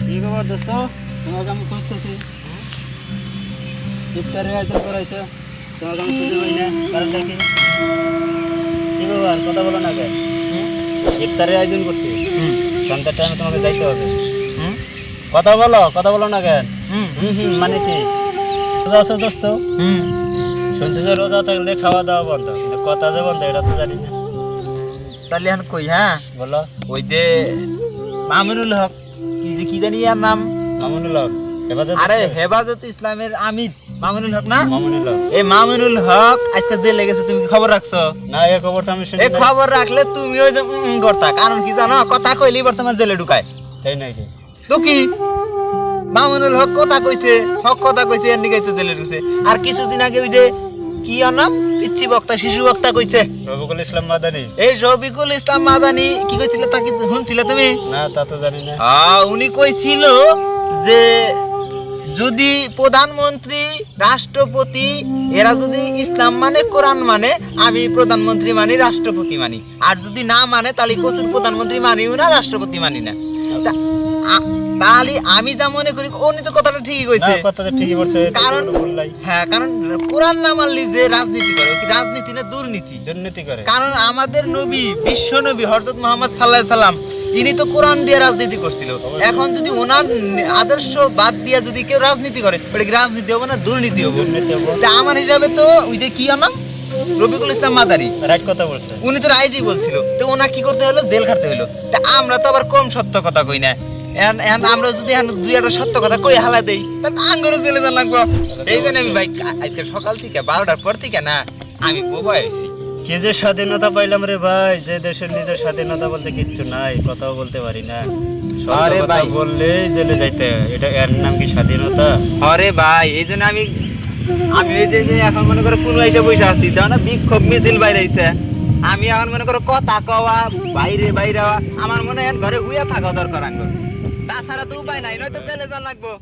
কি খবর দোস্ত তোমাকে আমি খুঁজতেছি ইফতারের আয়োজন করাইছো তোমাকে আমি খুঁজে পাই না কারণটা কি কি ব্যাপার কথা বলো না ইফতারের আয়োজন করছি সন্ধ্যার টাইমে তোমাকে যাইতে হবে কথা বলো কথা বলো না কেন মানে কি রোজা আছো দোস্ত শুনছি যে রোজা থাকলে খাওয়া দাওয়া বন্ধ কথা যে বন্ধ এটা তো জানি না তাহলে এখন কই হ্যাঁ বলো ওই যে মামুনুল হক কি জানি আর নাম? মামুনুল হক আরে হেফাজত ইসলামের আমির মামুনুল হক না? মামুনুল হক। এই মামুনুল হক আজকে জেলে গেছে তুমি খবর রাখছো? না এই খবরটা আমি শুনি এই খবর রাখলে তুমি ওই যে করতা। কারণ কি জানো? কথা কইলি বর্তমান জেলে ঢুকায়। তাই নাকি? তো কি? মামুনুল হক কথা কইছে হক কথা কইছে এর নিগাই তো জেলে ঢুকছে। আর কিছুদিন আগে ওই যে কি নাম পিচ্ছি বক্তা শিশু বক্তা কইছে। রবিকুল ইসলাম মাদানি। এই রবিকুল ইসলাম মাদানি কি কইছিল তা কি শুনছিলে তুমি? না তা তো জানি না। উনি কইছিল যে যদি প্রধানমন্ত্রী রাষ্ট্রপতি এরা যদি ইসলাম মানে কোরআন মানে আমি প্রধানমন্ত্রী মানি রাষ্ট্রপতি মানি। আর যদি না মানে তাহলে কসুর প্রধানমন্ত্রী মানিও না রাষ্ট্রপতি মানি না। তাহলে আমি যা মনে করি উনি তো কথাটা ঠিকই কইছে। কথা তো ঠিকই বলছে কারণ হ্যাঁ কারণ কোরআন না মানলি যে রাজনীতি করে কি রাজনীতি না দুর্নীতি? দুর্নীতি করে। কারণ আমাদের নবী বিশ্ব নবী হরজত মোহাম্মদ সাল্লাহ সাল্লাম ইনি তো কোরআন দিয়ে রাজনীতি করছিল। এখন যদি ওনার আদর্শ বাদ দিয়ে যদি কেউ রাজনীতি করে ওটা কি রাজনীতি হবে না দুর্নীতি হবে? তা আমার হিসাবে তো ওই যে কি নাম রবিকুল ইসলাম মাদারি। রাইট কথা বলছে। উনি তো রাইটই বলছিল। তো ওনা কি করতে হলো? জেল খাটতে হলো। তা আমরা তো আবার কম সত্য কথা কই না। এখন এখন আমরা যদি এখন দুই একটা সত্য কথা কই হালা দেই তাহলে আঙ্গরে জেলে যান লাগবো। এই জন্য আমি ভাই আজকে সকাল থেকে বারোটার পর থেকে না আমি বোবা হয়েছি কি যে স্বাধীনতা পাইলাম রে ভাই যে দেশের নিজের স্বাধীনতা বলতে কিচ্ছু নাই কথাও বলতে পারি না। আরে ভাই। বললেই জেলে যাইতে এটা এর নাম কি স্বাধীনতা? আরে ভাই এই জন্য আমি আমি ওই যে এখন মনে করো কোনো এসে বসে আছি দাও না, বিক্ষোভ মিছিল বাইরে আমি এখন মনে করো কথা কওয়া, বাইরে বাইরে আমার মনে হয় ঘরে হুইয়া থাকা দরকার আঙ্গুর তাছাড়া তো উপায় নাই, নয়তো জেলে যান লাগবো।